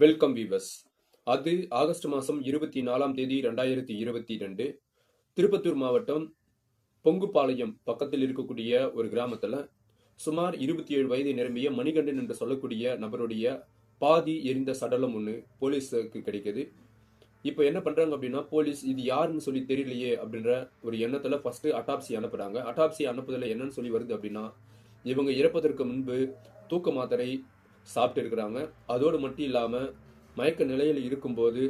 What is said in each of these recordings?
Welcome viewers அது August மாதம் இருபத்தி நாலாம் தேதி ரெண்டாயிரத்தி இருபத்தி ரெண்டு திருப்பத்தூர் மாவட்டம் பொங்குபாளையம் பக்கத்தில் இருக்கக்கூடிய ஒரு கிராமத்தில் சுமார் இருபத்தி ஏழு வயது நிரம்பிய மணிகண்டன் என்று சொல்லக்கூடிய நபருடைய பாதி எரிந்த சடலம் ஒன்று போலீஸுக்கு கிடைக்குது. இப்போ என்ன பண்ணுறாங்க அப்படின்னா போலீஸ் இது யாருன்னு சொல்லி தெரியலையே அப்படின்ற ஒரு எண்ணத்தில் ஃபஸ்ட்டு அட்டாப்சி அனுப்புகிறாங்க அட்டாப்சி அனுப்புதலில் என்னன்னு சொல்லி வருது அப்படின்னா இவங்க இறப்பதற்கு முன்பு தூக்க மாத்திரை சாப்பிட்டு இருக்கிறாங்க. அதோடு மட்டும் இல்லாமல் மயக்க நிலையில் இருக்கும்போது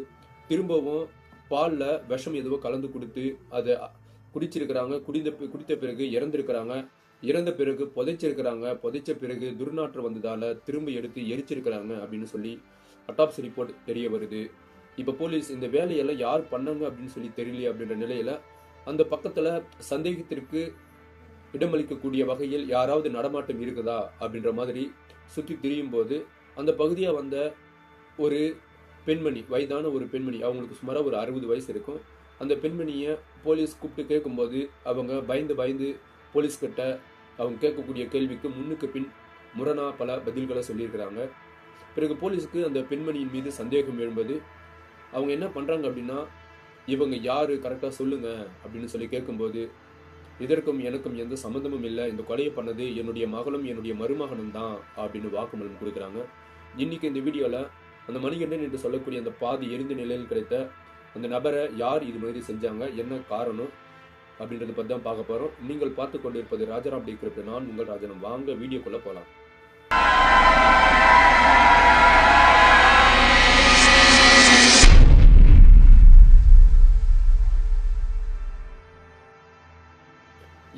திரும்பவும் பாலில் விஷம் எதுவோ கலந்து கொடுத்து அதை குடிச்சிருக்கிறாங்க. குடிந்த குடித்த பிறகு இறந்திருக்கிறாங்க. இறந்த பிறகு புதைச்சிருக்கிறாங்க. புதைச்ச பிறகு துர்நாற்றம் வந்ததால் திரும்ப எடுத்து எரிச்சிருக்கிறாங்க அப்படின்னு சொல்லி அட்டாப்சி ரிப்போர்ட் தெரிய வருது. இப்போ போலீஸ் இந்த வேலையெல்லாம் யார் பண்ணாங்க அப்படின்னு சொல்லி தெரியலையே அப்படின்ற நிலையில் அந்த பக்கத்தில் சந்தேகத்திற்கு இடமளிக்கக்கூடிய வகையில் யாராவது நடமாட்டம் இருக்குதா அப்படின்ற மாதிரி சுற்றி திரியும் போது அந்த பகுதியாக வந்த ஒரு பெண்மணி வயதான ஒரு பெண்மணி அவங்களுக்கு சுமாராக ஒரு அறுபது வயசு இருக்கும். அந்த பெண்மணியை போலீஸ் கூப்பிட்டு கேட்கும்போது அவங்க பயந்து பயந்து போலீஸ் கிட்ட அவங்க கேட்கக்கூடிய கேள்விக்கு முன்னுக்கு பின் முரணா பல பதில்களை சொல்லியிருக்கிறாங்க. பிறகு போலீஸுக்கு அந்த பெண்மணியின் மீது சந்தேகம் எழும்பது அவங்க என்ன பண்ணுறாங்க அப்படின்னா இவங்க யார்? கரெக்டாக சொல்லுங்க அப்படின்னு சொல்லி கேட்கும்போது இதற்கும் எனக்கும் எந்த சம்மந்தமும் இல்லை. இந்த கொலையை பண்ணது என்னுடைய மகளும் என்னுடைய மருமகனும் தான் அப்படின்னு வாக்குமூலம் கொடுக்குறாங்க. இன்னைக்கு இந்த வீடியோவில் அந்த மணிகண்டன் என்று சொல்லக்கூடிய அந்த பாதி எரிந்த நிலையில் கிடைத்த அந்த நபரை யார் இது மாதிரி செஞ்சாங்க? என்ன காரணம்? அப்படின்றத பற்றி தான் பார்க்க போகிறோம் நீங்கள் பார்த்து கொண்டிருப்பது ராஜாராம் டி கிரிப்ட் நான். உங்கள் ராஜனம். வாங்க வீடியோக்குள்ளே போகலாம்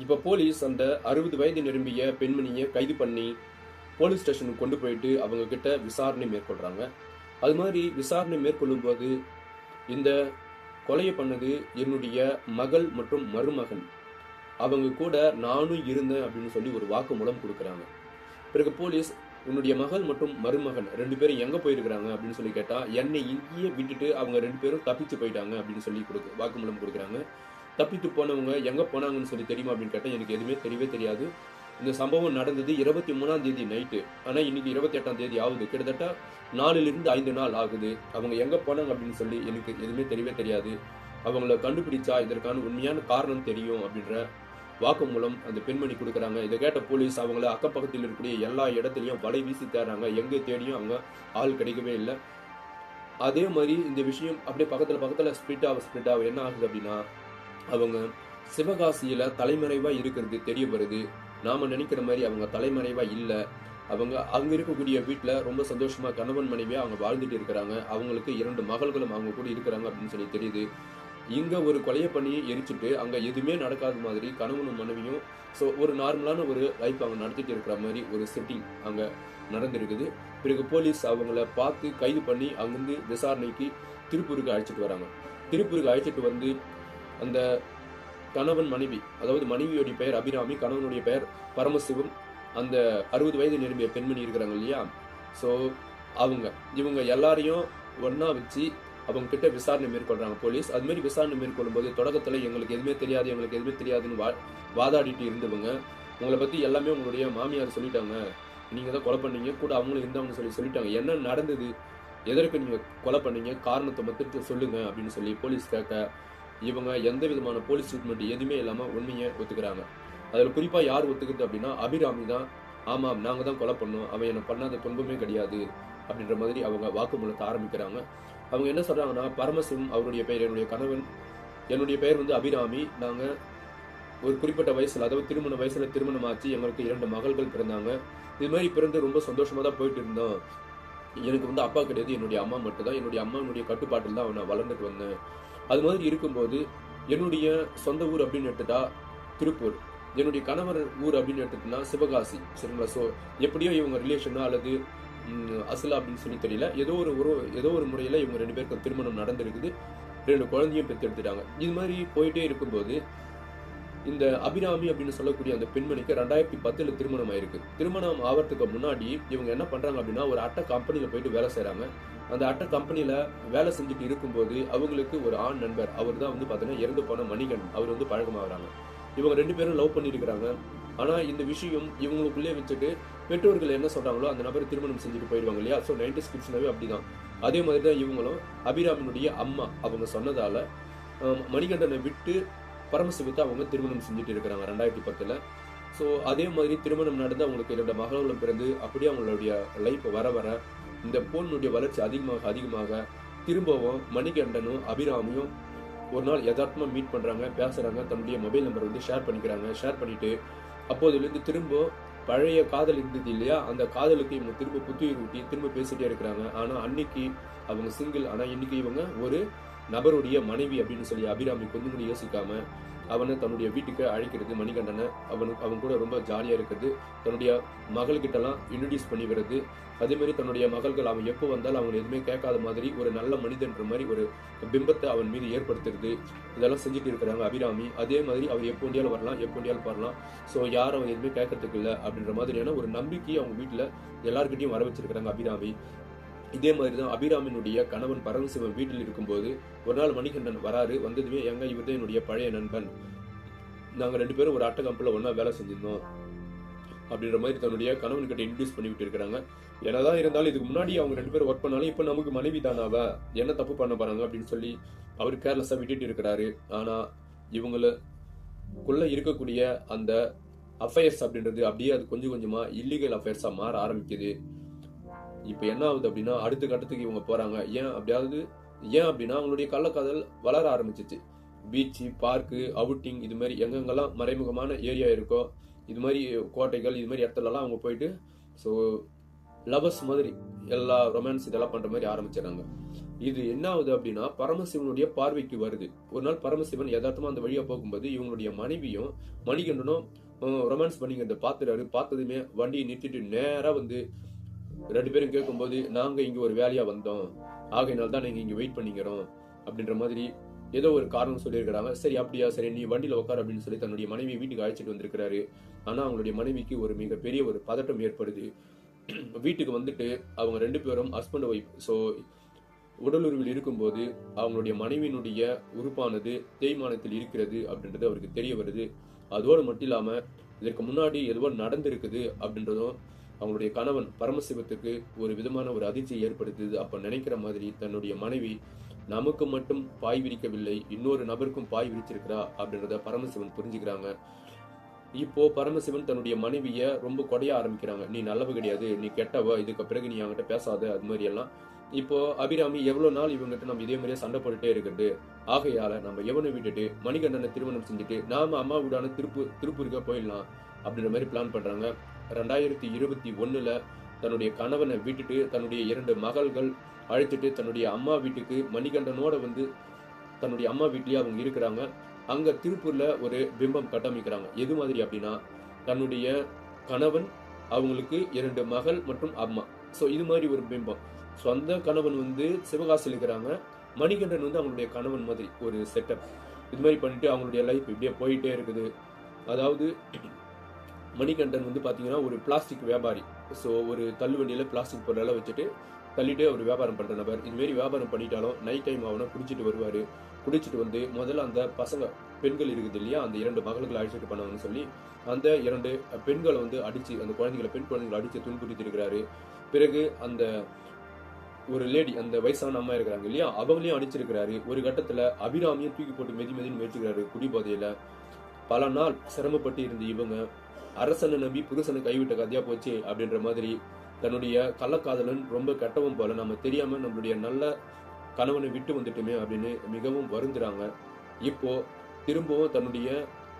இப்போ போலீஸ் அந்த அறுபது வயது நிரம்பிய பெண்மணியை கைது பண்ணி போலீஸ் ஸ்டேஷனுக்கு கொண்டு போயிட்டு அவங்க கிட்ட விசாரணை மேற்கொள்றாங்க. அது மாதிரி விசாரணை மேற்கொள்ளும் போது இந்த கொலையை பண்ணது என்னுடைய மகள் மற்றும் மருமகன். அவங்க கூட நானும் இருந்தேன் அப்படின்னு சொல்லி ஒரு வாக்குமூலம் கொடுக்குறாங்க. பிறகு போலீஸ் உன்னுடைய மகள் மற்றும் மருமகன் ரெண்டு பேரும் எங்கே போயிருக்கிறாங்க அப்படின்னு சொல்லி கேட்டால் என்னை இங்கேயே விட்டுட்டு அவங்க ரெண்டு பேரும் தப்பிச்சு போயிட்டாங்க அப்படின்னு சொல்லி கொடுக்கு வாக்குமூலம் கொடுக்குறாங்க. தப்பித்து போனவங்க எங்கே போனாங்கன்னு சொல்லி தெரியுமா அப்படின்னு கேட்டால் எனக்கு எதுவுமே தெரியவே தெரியாது. இந்த சம்பவம் நடந்தது இருபத்தி மூணாம் தேதி நைட்டு ஆனால் இன்னைக்கு இருபத்தி எட்டாம் தேதி ஆகுது. கிட்டத்தட்ட நாலுலேருந்து ஐந்து நாள் ஆகுது. அவங்க எங்கே போனாங்க அப்படின்னு சொல்லி எனக்கு எதுவுமே தெரியவே தெரியாது. அவங்கள கண்டுபிடிச்சா இதற்கான உண்மையான காரணம் தெரியும் அப்படின்ற வாக்குமூலம் அந்த பெண்மணி கொடுக்குறாங்க. இதை கேட்ட போலீஸ் அவங்கள அக்கப்பக்கத்தில் இருக்கக்கூடிய எல்லா இடத்துலையும் வலை வீசி தேடுறாங்க. எங்கே தேடியும் அவங்க ஆள் கிடைக்கவே இல்லை. அதே மாதிரி இந்த விஷயம் அப்படியே பக்கத்தில் பக்கத்தில் ஸ்ப்ளிட் ஆக ஸ்ப்ளிட் ஆக என்ன ஆகுது அப்படின்னா அவங்க சிவகாசியில தலைமறைவா இருக்கிறது தெரிய வருது. நாம நினைக்கிற மாதிரி அவங்க தலைமறைவா இல்லை. அவங்க அங்க இருக்கக்கூடிய வீட்டில் ரொம்ப சந்தோஷமா கணவன் மனைவியா அவங்க வாழ்ந்துட்டு இருக்கிறாங்க. அவங்களுக்கு இரண்டு மகள்களும் அவங்க கூட இருக்கிறாங்க அப்படின்னு சொல்லி தெரியுது. இங்க ஒரு கொலையை பண்ணி எரிச்சுட்டு அங்க எதுவுமே நடக்காத மாதிரி கணவனும் மனைவியும் ஸோ ஒரு நார்மலான ஒரு லைஃப் அவங்க நடத்திட்டு இருக்கிற மாதிரி ஒரு செட்டிங் அங்க நடந்திருக்குது. பிறகு போலீஸ் அவங்கள பார்த்து கைது பண்ணி அங்கிருந்து விசாரணைக்கு திருப்பூருக்கு அழைச்சிட்டு வராங்க. திருப்பூருக்கு அழைச்சிட்டு வந்து அந்த கணவன் மனைவி அதாவது மனைவியுடைய பெயர் அபிராமி கணவனுடைய பெயர் பரமசிவம் அந்த அறுபது வயது நிரம்பிய பெண்மணி இருக்கிறாங்க இல்லையா? ஸோ அவங்க இவங்க எல்லாரையும் ஒன்றா வச்சு அவங்க கிட்ட விசாரணை மேற்கொள்றாங்க போலீஸ். அதுமாரி விசாரணை மேற்கொள்ளும் போது தொடக்கத்தில் எங்களுக்கு எதுவுமே தெரியாது எங்களுக்கு எதுவுமே தெரியாதுன்னு வா வாதாடிட்டு இருந்தவங்க உங்களை பற்றி எல்லாமே உங்களுடைய மாமியார் சொல்லிட்டாங்க. நீங்கள் தான் கொலை பண்ணீங்க கூட அவங்களும் இருந்தவங்க சொல்லி சொல்லிட்டாங்க. என்ன நடந்தது? எதற்கு நீங்கள் கொலை பண்ணீங்க? காரணத்தை மட்டும் சொல்லுங்கள் அப்படின்னு சொல்லி போலீஸ் கேட்க இவங்க எந்த விதமான போலீஸ் ட்ரீட்மெண்ட் எதுவுமே இல்லாமல் உண்மையை ஒத்துக்கிறாங்க. அதில் குறிப்பாக யார் ஒத்துக்குது அப்படின்னா அபிராமி தான் ஆமாம் நாங்கள் தான் கொலை பண்ணோம். அவன் என்னை பண்ணாத துன்பமே கிடையாது. அப்படின்ற மாதிரி அவங்க வாக்குமூலத்தை ஆரம்பிக்கிறாங்க. அவங்க என்ன சொல்கிறாங்கன்னா பரமசிவம் அவருடைய பெயர் என்னுடைய கணவன் என்னுடைய பெயர் வந்து அபிராமி நாங்கள் ஒரு குறிப்பிட்ட வயசில் அதாவது திருமண வயசில் திருமணம் ஆச்சு. எங்களுக்கு இரண்டு மகள்கள் பிறந்தாங்க. இது மாதிரி பிறந்து ரொம்ப சந்தோஷமாக தான் போயிட்டு இருந்தோம். எனக்கு வந்து அப்பா கிடையாது என்னுடைய அம்மா மட்டும் தான் என்னுடைய அம்மாவுடைய கட்டுப்பாட்டில் தான் அவனை வளர்ந்துட்டு வந்தேன். அது மாதிரி இருக்கும்போது என்னுடைய சொந்த ஊர் அப்படின்னு எடுத்துட்டா திருப்பூர். என்னுடைய கணவர் ஊர் அப்படின்னு எடுத்துட்டுனா சிவகாசி சரிங்களா? ஸோ எப்படியோ இவங்க ரிலேஷனா அல்லது அசலா அப்படின்னு சொல்லி தெரியல. ஏதோ ஒரு உறவு ஏதோ ஒரு முறையில் இவங்க ரெண்டு பேருக்கும் திருமணம் நடந்திருக்குது. ரெண்டு குழந்தையும் பெற்று எடுத்துட்டாங்க இது மாதிரி போயிட்டே இருக்கும்போது இந்த அபிராமி அப்படின்னு சொல்லக்கூடிய அந்த பெண்மணிக்கு ரெண்டாயிரத்தி பத்துல திருமணம் ஆயிருக்கு. திருமணம் ஆவறதுக்கு முன்னாடி இவங்க என்ன பண்றாங்க அப்படின்னா ஒரு அட்டை கம்பெனியில போயிட்டு வேலை செய்யறாங்க அந்த அட்டை கம்பெனியில வேலை செஞ்சுட்டு இருக்கும்போது அவங்களுக்கு ஒரு ஆண் நண்பர் அவர் தான் வந்து பாத்தீங்கன்னா இறந்து போன மணிகன் அவர் வந்து பழக்கமாகறாங்க. இவங்க ரெண்டு பேரும் லவ் பண்ணியிருக்கிறாங்க. ஆனால் இந்த விஷயம் இவங்களுக்குள்ளே வச்சுட்டு பெற்றோர்கள் என்ன சொல்கிறாங்களோ அந்த நபரை திருமணம் செஞ்சுட்டு போயிடுவாங்க இல்லையா? ஸோ நைன்டி அப்படி தான் அதே மாதிரி தான் இவங்களும் அபிராமினுடைய அம்மா அவங்க சொன்னதால் மணிகண்டனை விட்டு பரமசிவத்தை அவங்க திருமணம் செஞ்சுட்டு இருக்கிறாங்க ரெண்டாயிரத்தி பத்தில். ஸோ அதே மாதிரி திருமணம் நடந்து அவங்களுக்கு இரண்டு மகளும் பிறந்து அப்படியே அவங்களுடைய லைஃப் வர வர இந்த பொண்ணுடைய வளர்ச்சி அதிகமாக அதிகமாக திரும்பவும் மணிகண்டனும் அபிராமியும் ஒரு நாள் யதார்த்தமாக மீட் பண்ணுறாங்க பேசுகிறாங்க தன்னுடைய மொபைல் நம்பர் வந்து ஷேர் பண்ணிக்கிறாங்க ஷேர் பண்ணிட்டு அப்போதுலேருந்து திரும்ப பழைய காதல் இருந்தது இல்லையா? அந்த காதலுக்கு இவங்க திரும்ப புத்துயிர் ஊட்டி திரும்ப பேசிகிட்டே இருக்கிறாங்க. ஆனால் அன்னைக்கு அவங்க சிங்கிள் ஆனால் இன்னைக்கு இவங்க ஒரு நபருடைய மனைவி அப்படின்னு சொல்லி அபிராமி கொஞ்சம் கூட யோசிக்காம அவனை தன்னுடைய வீட்டுக்கு அழைக்கிறது மணிகண்டனை அவனுக்கு அவன் கூட ரொம்ப ஜாலியாக இருக்கிறது தன்னுடைய மகள்கிட்டலாம் இன்ட்ரடியூஸ் பண்ணி வருது அதே தன்னுடைய மகள்கள் அவன் எப்போ வந்தாலும் அவங்க எதுவுமே கேட்காத மாதிரி ஒரு நல்ல மனிதன்ற மாதிரி ஒரு பிம்பத்தை அவன் மீது ஏற்படுத்துறது இதெல்லாம் செஞ்சுட்டு இருக்கிறாங்க அபிராமி. அதே மாதிரி அவர் எப்போ ஒண்டியாலும் வரலாம் எப்போ ஒண்டியாலும் வரலாம் ஸோ யாரும் அவன் எதுவுமே கேட்கறதுக்கு இல்லை அப்படின்ற மாதிரியான ஒரு நம்பிக்கையை அவங்க வீட்டில் எல்லாருக்கிட்டையும் வர வச்சிருக்கிறாங்க அபிராமி. இதே மாதிரி தான் அபிராமினுடைய கணவன் பரமசிவன் வீட்டில் இருக்கும்போது ஒரு நாள் மணிகண்டன் வராரு. வந்ததுமே எங்க இவர் தான் என்னுடைய பழைய நண்பன். நாங்கள் ரெண்டு பேரும் ஒரு அட்டை கம்பில் ஒன்றா வேலை செஞ்சிருந்தோம். அப்படின்ற மாதிரி தன்னுடைய கணவன் கிட்ட இன்ட்ரடியூஸ் பண்ணி இருக்கிறாங்க. என்னதான் இருந்தாலும் இதுக்கு முன்னாடி அவங்க ரெண்டு பேரும் ஒர்க் பண்ணாலும் இப்போ நமக்கு மனைவி தானாவா என்ன தப்பு பண்ண போறாங்க? அப்படின்னு சொல்லி அவர் கேர்லெஸ்ஸாக விட்டுட்டு இருக்கிறாரு. ஆனால் இவங்களுக்குள்ள இருக்கக்கூடிய அந்த அஃபயர்ஸ் அப்படின்றது அப்படியே அது கொஞ்சம் கொஞ்சமாக இல்லீகல் அஃபேர்ஸாக மாற ஆரம்பிக்குது. இப்போ என்ன ஆகுது அப்படின்னா அடுத்த கட்டத்துக்கு இவங்க போகிறாங்க ஏன் அப்படியாவது ஏன் அப்படின்னா அவங்களுடைய கள்ளக்காதல் வளர ஆரம்பிச்சிச்சு. பீச்சு பார்க்கு அவுட்டிங் இது மாதிரி எங்கெங்கெல்லாம் மறைமுகமான ஏரியா இருக்கோ இது மாதிரி கோட்டைகள் இது மாதிரி இடத்துலலாம் அவங்க போயிட்டு ஸோ லவர்ஸ் மாதிரி எல்லா ரொமான்ஸ் இதெல்லாம் பண்ணுற மாதிரி ஆரம்பிச்சிடறாங்க. இது என்ன ஆகுது அப்படின்னா பரமசிவனுடைய பார்வைக்கு வருது. ஒரு நாள் பரமசிவன் யதார்த்தமாக அந்த வழியாக போகும்போது இவங்களுடைய மனைவியும் மணிகண்டனும் ரொமான்ஸ் பண்ணிக்கிறத பார்த்துறாரு பார்த்ததுமே வண்டியை நிறுத்திட்டு நேராக வந்து ரெண்டு பேரும் கேட்கும்போது நாங்கள் இங்கே ஒரு வேலையாக வந்தோம். ஆகையினால் தான் நீங்கள் இங்கே வெயிட் பண்ணிக்கிறோம். அப்படின்ற மாதிரி ஏதோ ஒரு காரணம் சொல்லியிருக்கிறாங்க. சரி அப்படியா? சரி நீ வண்டியில் உட்கார் அப்படின்னு சொல்லி தன்னுடைய மனைவியை வீட்டுக்கு அழைச்சிட்டு வந்திருக்கிறாரு. ஆனால் அவங்களுடைய மனைவிக்கு ஒரு மிகப்பெரிய ஒரு பதட்டம் ஏற்படுது. வீட்டுக்கு வந்துட்டு அவங்க ரெண்டு பேரும் ஹஸ்பண்ட் ஒய்ஃப் ஸோ உடலுறவில் இருக்கும்போது அவங்களுடைய மனைவியினுடைய உறுப்பானது தேய்மானத்தில் இருக்கிறது அப்படின்றது அவருக்கு தெரிய வருது. அதோடு மட்டும் இல்லாமல் இதற்கு முன்னாடி எதுவோ நடந்திருக்குது அப்படின்றதும் அவங்களுடைய கணவன் பரமசிவத்துக்கு ஒரு விதமான ஒரு அதிர்ச்சியை ஏற்படுத்துது அப்ப நினைக்கிற மாதிரி தன்னுடைய மனைவி நமக்கு மட்டும் பாய் விரிக்கவில்லை இன்னொரு நபருக்கும் பாய் விரிச்சிருக்கிறா அப்படின்றத பரமசிவன் புரிஞ்சுக்கிறாங்க. இப்போ பரமசிவன் தன்னுடைய மனைவிய ரொம்ப கொடைய ஆரம்பிக்கிறாங்க. நீ நல்லவ கிடையாது நீ கெட்டவ இதுக்கு பிறகு நீ அவங்ககிட்ட பேசாத அது மாதிரி எல்லாம் இப்போ அபிராமி எவ்வளவு நாள் இவங்ககிட்ட நம்ம இதே மாதிரியே சண்டை போட்டுட்டே இருக்கிறது? ஆகையால நம்ம எவனை விட்டுட்டு மணிகண்டனை திருமணம் செஞ்சுட்டு நாம அம்மா வீடான திருப்பு திருப்பூருக்கு போயிடலாம் அப்படின்ற மாதிரி பிளான் பண்றாங்க. ரெண்டாயிரத்தி இருபத்தி ஒன்றில் தன்னுடைய கணவனை விட்டுட்டு தன்னுடைய இரண்டு மகள்கள் அழைத்துட்டு தன்னுடைய அம்மா வீட்டுக்கு மணிகண்டனோட வந்து தன்னுடைய அம்மா வீட்லேயே அவங்க இருக்கிறாங்க. அங்கே திருப்பூரில் ஒரு பிம்பம் கட்டமைக்கிறாங்க. எது மாதிரி அப்படின்னா தன்னுடைய கணவன் அவங்களுக்கு இரண்டு மகள் மற்றும் அம்மா. ஸோ இது மாதிரி ஒரு பிம்பம். சொந்த கணவன் வந்து சிவகாசியில் இருக்கிறாங்க. மணிகண்டன் வந்து அவங்களுடைய கணவன் மாதிரி ஒரு செட்டப் இது மாதிரி பண்ணிட்டு அவங்களுடைய லைஃப் இப்படியே போயிட்டே இருக்குது. அதாவது மணிகண்டன் வந்து பார்த்தீங்கன்னா ஒரு பிளாஸ்டிக் வியாபாரி. ஸோ ஒரு தள்ளுவண்டியில் பிளாஸ்டிக் பொருளெல்லாம் வச்சுட்டு தள்ளிட்டு அவர் வியாபாரம் பண்ணுற நபர். இதுமாரி வியாபாரம் பண்ணிட்டாலும் நைட் டைம் அவனை குடிச்சிட்டு வருவார். குடிச்சிட்டு வந்து முதல்ல அந்த பசங்க பெண்கள் இருக்குது இல்லையா? அந்த இரண்டு மகள்களை அழைச்சிட்டு பண்ணாங்கன்னு சொல்லி அந்த இரண்டு பெண்களை வந்து அடித்து அந்த குழந்தைகளை பெண் குழந்தைகளை அடித்து துன்புறுத்தி இருக்கிறாரு. பிறகு அந்த ஒரு லேடி அந்த வயசான அம்மா இருக்கிறாங்க இல்லையா? அவங்களையும் அடிச்சிருக்கிறாரு. ஒரு கட்டத்தில் அபிராமியும் தூக்கி போட்டு மெதி மெதின்னு முயற்சிக்கிறாரு குடிபோதையில். பல நாள் சிரமப்பட்டு இருந்த இவங்க அரசனை நம்பி புருஷனை கைவிட்ட கதையா போச்சு அப்படின்ற மாதிரி தன்னுடைய கள்ளக்காதலன் ரொம்ப கெட்டவும் போல நம்ம தெரியாம நம்மளுடைய நல்ல கணவனை விட்டு வந்துட்டுமே அப்படின்னு மிகவும் வருந்துறாங்க. இப்போ திரும்பவும் தன்னுடைய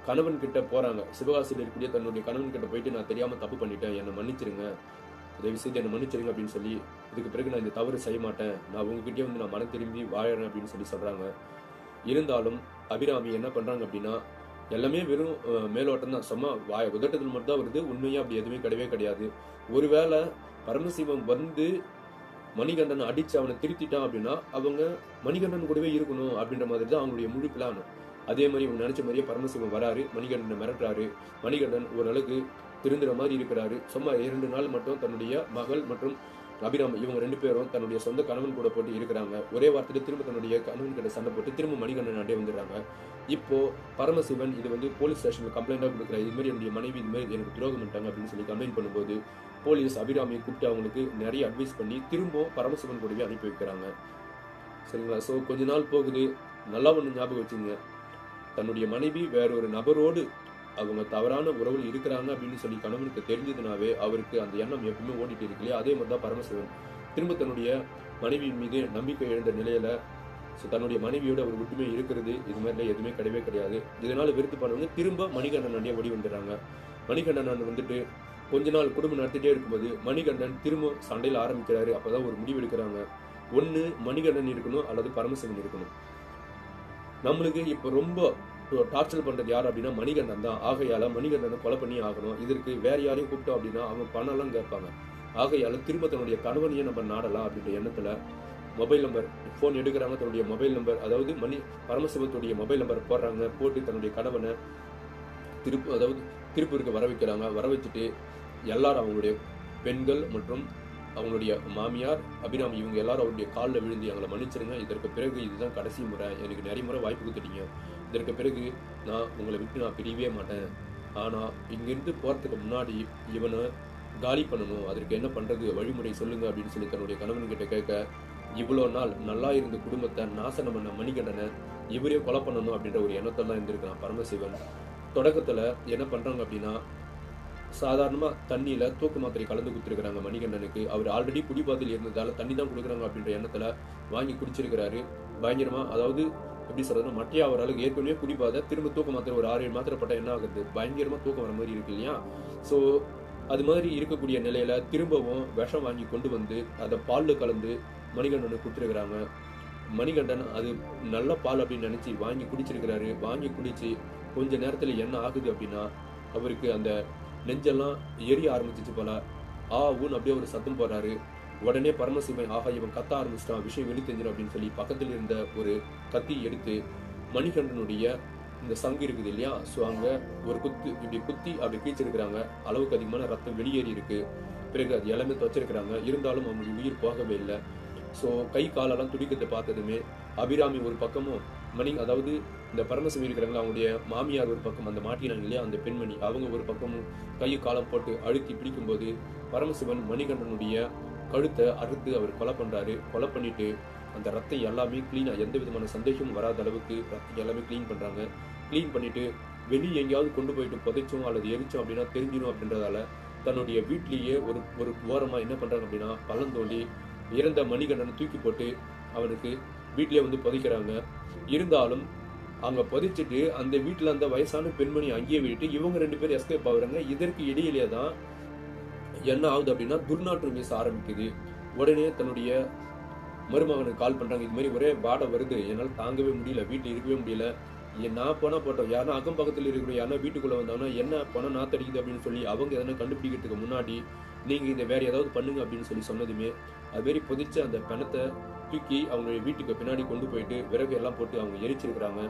கணவன் கிட்ட போறாங்க. சிவகாசியில் இருக்கக்கூடிய தன்னுடைய கணவன் கிட்ட போயிட்டு நான் தெரியாம தப்பு பண்ணிட்டேன் என்னை மன்னிச்சிருங்க. தயவு செய்து என்னை மன்னிச்சிருங்க அப்படின்னு சொல்லி இதுக்கு பிறகு நான் இந்த தவறு செய்ய மாட்டேன். நான் உங்ககிட்டயே வந்து நான் மனம் திரும்பி வாழறேன் அப்படின்னு சொல்லி சொல்றாங்க. இருந்தாலும் அபிராமி என்ன பண்றாங்க அப்படின்னா எல்லாமே வெறும் மேலோட்டம் தான். சும்மா வாய உதட்டத்தில் மட்டும் தான் வருது. உண்மையாக அப்படி எதுவுமே கிடையவே கிடையாது. ஒருவேளை பரமசிவம் வந்து மணிகண்டனை அடித்து அவனை திருத்திட்டான் அப்படின்னா அவங்க மணிகண்டன் கூடவே இருக்கணும் அப்படின்ற மாதிரி தான் அவங்களுடைய முழு பிளான் அதே மாதிரி இவங்க நினச்ச மாதிரியே பரமசிவம் வராரு. மணிகண்டனை மிரட்டுறாரு. மணிகண்டன் ஓரளவுக்கு திருந்துற மாதிரி இருக்கிறாரு. சும்மா இரண்டு நாள் மட்டும் தன்னுடைய மகள் மற்றும் அபிராம இவங்க ரெண்டு பேரும் தன்னுடைய சொந்த கணவன் கூட போட்டு இருக்கிறாங்க. ஒரே வார்த்தையில திரும்ப தன்னுடைய கணவன் கிட்ட சண்டை போட்டு திரும்ப மணிகண்டன் அண்டே வந்துடுறாங்க. இப்போ பரமசிவன் இது வந்து போலீஸ் ஸ்டேஷன்ல கம்ப்ளைண்டா கொடுக்குற இது மாதிரி என்னுடைய மனைவி இது மாதிரி எனக்கு துரோகம் பண்ணிட்டாங்க அப்படின்னு சொல்லி கம்ப்ளைண்ட் பண்ணும்போது போலீஸ் அபிராமியை கூப்பிட்டு அவங்களுக்கு நிறைய அட்வைஸ் பண்ணி திரும்பவும் பரமசிவன் கூடவே அனுப்பி வைக்கிறாங்க. சரிங்களா? ஸோ கொஞ்ச நாள் போகுது. நல்லா ஒன்று ஞாபகம் வச்சுங்க. தன்னுடைய மனைவி வேற ஒரு நபரோடு அவங்க தவறான உறவில் இருக்கிறாங்க அப்படின்னு சொல்லி கணவனுக்கு தெரிஞ்சதுனாவே அவருக்கு அந்த எண்ணம் எப்பவுமே ஓடிட்டு இருக்கு அதே மாதிரி தான் பரமசிவன் திரும்ப தன்னுடைய மனைவியின் மீது நம்பிக்கை எழுந்த நிலையில ஸோ தன்னுடைய மனைவியோட ஒரு ஒட்டுமே இருக்கிறது. இது மாதிரிலாம் எதுவுமே கிடையவே கிடையாது. இதனால விருத்து பண்ணவங்க திரும்ப மணிகண்டன் ஓடி வந்துடுறாங்க. மணிகண்டன் வந்துட்டு கொஞ்ச நாள் குடும்பம் நடத்திட்டே இருக்கும்போது மணிகண்டன் திரும்ப சண்டையில் ஆரம்பிக்கிறாரு. அப்பதான் ஒரு முடிவு எடுக்கிறாங்க. ஒன்னு மணிகண்டன் இருக்கணும் அல்லது பரமசிவன் இருக்கணும். நம்மளுக்கு இப்போ ரொம்ப டார்ச்சர் பண்ணுறது யார் அப்படின்னா மணிகண்டன் தான். ஆகையால் மணிகண்டனை கொலை பண்ணி ஆகணும். இதற்கு வேற யாரையும் கூப்பிட்டோம் அப்படின்னா அவங்க பணம்லாம் கேட்பாங்க. ஆகையால் திரும்ப தன்னுடைய கணவனையே நம்ம நாடலாம் அப்படின்ற எண்ணத்தில் மொபைல் நம்பர் ஃபோன் எடுக்கிறாங்க. தன்னுடைய மொபைல் நம்பர் அதாவது மணி பரமசிவத்துடைய மொபைல் நம்பர் போடுறாங்க. போட்டு தன்னுடைய கணவனை திருப்பு அதாவது திருப்பூருக்கு வர வைக்கிறாங்க. வர வச்சுட்டு எல்லாரும் அவங்களுடைய பெண்கள் மற்றும் அவங்களுடைய மாமியார் அபிராமி இவங்க எல்லாரும் அவருடைய காலில் விழுந்து எங்களை மன்னிச்சிருங்க. இதற்கு பிறகு இதுதான் கடைசி முறை. எனக்கு நிறைய முறை வாய்ப்பு கொடுத்துட்டீங்க. இதற்கு பிறகு நான் உங்களை விட்டு நான் பிரியவே மாட்டேன். ஆனால் இங்கிருந்து போகிறதுக்கு முன்னாடி இவனை காலி பண்ணணும். அதற்கு என்ன பண்ணுறது வழிமுறை சொல்லுங்க அப்படின்னு சொல்லி தன்னுடைய கணவன்கிட்ட கேட்க இவ்வளோ நாள் நல்லா இருந்த குடும்பத்தை நாசனம் பண்ண மணிகண்டனை இவரே கொலை பண்ணணும் அப்படின்ற ஒரு எண்ணத்தில் தான் இருந்திருக்கான் பரமசிவன். தொடக்கத்தில் என்ன பண்ணுறாங்க அப்படின்னா சாதாரணமாக தண்ணியில் தூக்கு மாத்திரை கலந்து கொடுத்துருக்குறாங்க மணிகண்டனுக்கு. அவர் ஆல்ரெடி குடிபாதையில் இருந்ததால் தண்ணி தான் கொடுக்குறாங்க அப்படின்ற எண்ணத்தில் வாங்கி குடிச்சிருக்கிறாரு. பயங்கரமாக அதாவது எப்படி சொல்றதுன்னா மட்டையா அவரால் ஏற்கனவே குடிப்பாத திரும்ப தூக்க மாத்திரை ஒரு ஆறு ஏழு மாத்திரை பட்டா என்ன ஆகுது? பயங்கரமா தூக்கம் வர மாதிரி இருக்கு இல்லையா? ஸோ அது மாதிரி இருக்கக்கூடிய நிலையில திரும்பவும் விஷம் வாங்கி கொண்டு வந்து அதை பாலில் கலந்து மணிகண்டனுக்கு கொடுத்துருக்குறாங்க. மணிகண்டன் அது நல்ல பால் அப்படின்னு நினச்சி வாங்கி குடிச்சிருக்கிறாரு. வாங்கி குடிச்சு கொஞ்ச நேரத்தில் என்ன ஆகுது அப்படின்னா அவருக்கு அந்த நெஞ்செல்லாம் எரிய ஆரம்பிச்சிச்சு போல. ஆ ஊன் அப்படியே ஒரு சத்தம் போடுறாரு. உடனே பரமசிவன் ஆகா இவன் கத்த ஆரம்பிச்சிட்டான் விஷயம் வெளி தெரிஞ்சிடும் அப்படின்னு சொல்லி பக்கத்தில் இருந்த ஒரு கத்தி எடுத்து மணிகண்டனுடைய இந்த சங்கு இருக்குது இல்லையா? ஸோ அங்கே ஒரு குத்து இப்படி குத்தி அப்படி கீழ்ச்சிருக்கிறாங்க. அளவுக்கு அதிகமான ரத்தம் வெளியேறி இருக்கு. பிறகு அது எல்லாமே துவச்சிருக்கிறாங்க இருந்தாலும் அவனுடைய உயிர் போகவே இல்லை. ஸோ கை காலெல்லாம் துடிக்கிறதை பார்த்ததுமே அபிராமி ஒரு பக்கமும் மணி அதாவது இந்த பரமசிவம் இருக்கிறாங்களா அவங்களுடைய மாமியார் ஒரு பக்கம் அந்த மாட்டினாங்க இல்லையா அந்த பெண்மணி அவங்க ஒரு பக்கமும் கை காலம் போட்டு அழுத்தி பிடிக்கும்போது பரமசிவன் மணிகண்டனுடைய கழுத்தை அறுத்து அவர் கொலை பண்ணுறாரு கொலை பண்ணிட்டு அந்த ரத்தம் எல்லாமே க்ளீனாக எந்த விதமான சந்தேகமும் வராத அளவுக்கு ரத்தம் எல்லாமே க்ளீன் பண்ணுறாங்க க்ளீன் பண்ணிவிட்டு வெளியே எங்கேயாவது கொண்டு போயிட்டு புதைச்சோம் அல்லது எரிச்சோம் அப்படின்னா தெரிஞ்சிடும் அப்படின்றதால தன்னுடைய வீட்லேயே ஒரு ஒரு ஓரமாக என்ன பண்ணுறாங்க அப்படின்னா பழந்தோண்டி இறந்த மணிகண்டனை தூக்கி போட்டு அவனுக்கு வீட்டிலே வந்து புதைக்கிறாங்க. இருந்தாலும் அவங்க புதைச்சிட்டு அந்த வீட்டில் அந்த வயசான பெண்மணி அங்கேயே விட்டுட்டு இவங்க ரெண்டு பேரும் எஸ்கேப் ஆகுறாங்க. இதற்கு இடையிலே தான் என்ன ஆகுது அப்படின்னா துர்நாற்றம் வீச ஆரம்பிக்குது. உடனே தன்னுடைய மருமகனுக்கு கால் பண்ணுறாங்க இது மாதிரி ஒரே வாடை வருது. என்னால் தாங்கவே முடியல. வீட்டில் இருக்கவே முடியல. ஏன் நான் போனால் போட்டோம். யாருன்னா அக்கம் பக்கத்தில் இருக்கிற யாருன்னா வீட்டுக்குள்ளே வந்தாங்கன்னா என்ன பணம் நாத்தடிக்குது அப்படின்னு சொல்லி அவங்க எதனா கண்டுபிடிக்கிறதுக்கு முன்னாடி நீங்கள் இதை வேறு ஏதாவது பண்ணுங்க அப்படின்னு சொல்லி சொன்னதுமே அது புதிச்ச அந்த பணத்தை தூக்கி அவங்களுடைய வீட்டுக்கு பின்னாடி கொண்டு போயிட்டு விறகு எல்லாம் போட்டு அவங்க எரிச்சிருக்கிறாங்க.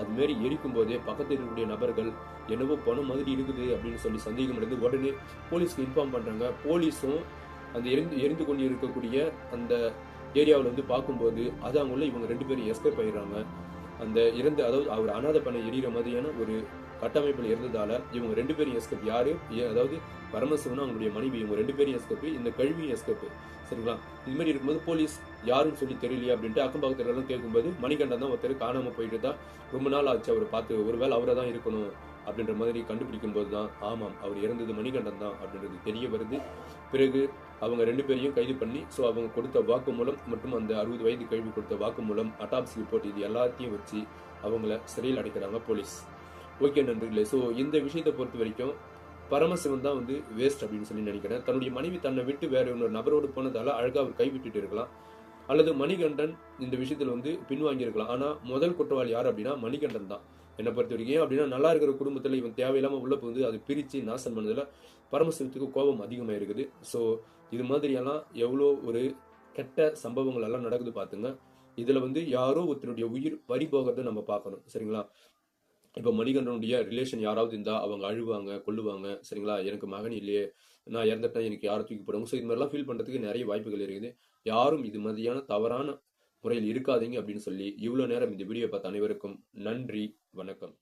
அதுமாரி எரிக்கும் போதே பக்கத்தில் இருக்கக்கூடிய நபர்கள் என்னவோ பணம் மாதிரி இருக்குது அப்படின்னு சொல்லி சந்தேகம் அடைந்து உடனே போலீஸ்க்கு இன்ஃபார்ம் பண்ணுறாங்க போலீஸும் அந்த எரிந்து எரிந்து கொண்டு இருக்கக்கூடிய அந்த ஏரியாவில் வந்து பார்க்கும்போது அது அவங்கள இவங்க ரெண்டு பேரும் எஸ்கேப் ஆயிடுறாங்க. அந்த இறந்த அதாவது அவர் அனாதை பண்ண எரியிற மாதிரியான ஒரு கட்டமைப்பில் இருந்ததால இவங்க ரெண்டு பேரும் எஸ்கப் யாரு? அதாவது பரமசிவனும் அவங்களுடைய மனைவி. இவங்க ரெண்டு பேரும் எஸ்கப்பு இந்த கழுவியும் எஸ்கேப் சரிங்களா? இது மாதிரி இருக்கும்போது போலீஸ் யாருன்னு சொல்லி தெரியலையே அப்படின்ட்டு அக்கம் பக்கத்துல எல்லாம் கேட்கும்போது மணிகண்டன் தான் ஒருத்தர் காணாம போயிட்டு தான் ரொம்ப நாள் ஆச்சு. அவர் பார்த்து ஒருவேளை அவரை தான் இருக்கணும் அப்படின்ற மாதிரி கண்டுபிடிக்கும் போது தான் ஆமாம் அவர் இறந்தது மணிகண்டன் தான் அப்படின்றது தெரிய வருது. பிறகு அவங்க ரெண்டு பேரையும் கைது பண்ணி ஸோ அவங்க கொடுத்த வாக்கு மூலம் மற்றும் அந்த அறுபது வயது கழிவு கொடுத்த வாக்கு மூலம் அட்டாப்சி ரிப்போர்ட் இது எல்லாத்தையும் வச்சு அவங்கள சிறையில் அடைக்கிறாங்க போலீஸ். ஓகே நண்பர்களே ஸோ இந்த விஷயத்தை பொறுத்த வரைக்கும் பரமசிவன் தான் வந்து வேஸ்ட் அப்படின்னு சொல்லி நினைக்கிறேன். தன்னுடைய மனைவி தன்னை விட்டு வேற இன்னொரு நபரோடு போனதால அழகாக அவர் கைவிட்டுட்டு இருக்கலாம். அல்லது மணிகண்டன் இந்த விஷயத்தில் வந்து பின்வாங்கியிருக்கலாம். ஆனால் முதல் குற்றவாளி யார் அப்படின்னா மணிகண்டன் தான். என்னை பொறுத்த வரைக்கும். ஏன் அப்படின்னா நல்லா இருக்கிற குடும்பத்தில் இவன் தேவையில்லாமல் உள்ள வந்து அதை பிரித்து நாசம் பண்ணதில் பரமசிவத்துக்கு கோபம் அதிகமாக இருக்குது ஸோ இது மாதிரியெல்லாம் எவ்வளோ ஒரு கெட்ட சம்பவங்கள் எல்லாம் நடக்குது பார்த்துங்க இதில் வந்து யாரோ ஒருத்தருடைய உயிர் பறி போகிறத நம்ம பார்க்கணும். சரிங்களா? இப்போ மணிகண்டனுடைய ரிலேஷன் யாராவது இருந்தால் அவங்க அழுவாங்க கொள்ளுவாங்க சரிங்களா? எனக்கு மகன் இல்லையே. நான் இறந்துட்டேன். எனக்கு யார் தூக்கி போடுவாங்க ஸோ இது மாதிரிலாம் ஃபீல் பண்ணுறதுக்கு நிறைய வாய்ப்புகள் இருக்குது. யாரும் இது மாதிரியான தவறான முறையில் இருக்காதீங்க அப்படின்னு சொல்லி இவ்வளோ நேரம் இந்த வீடியோ பார்த்த அனைவருக்கும் நன்றி வணக்கம்.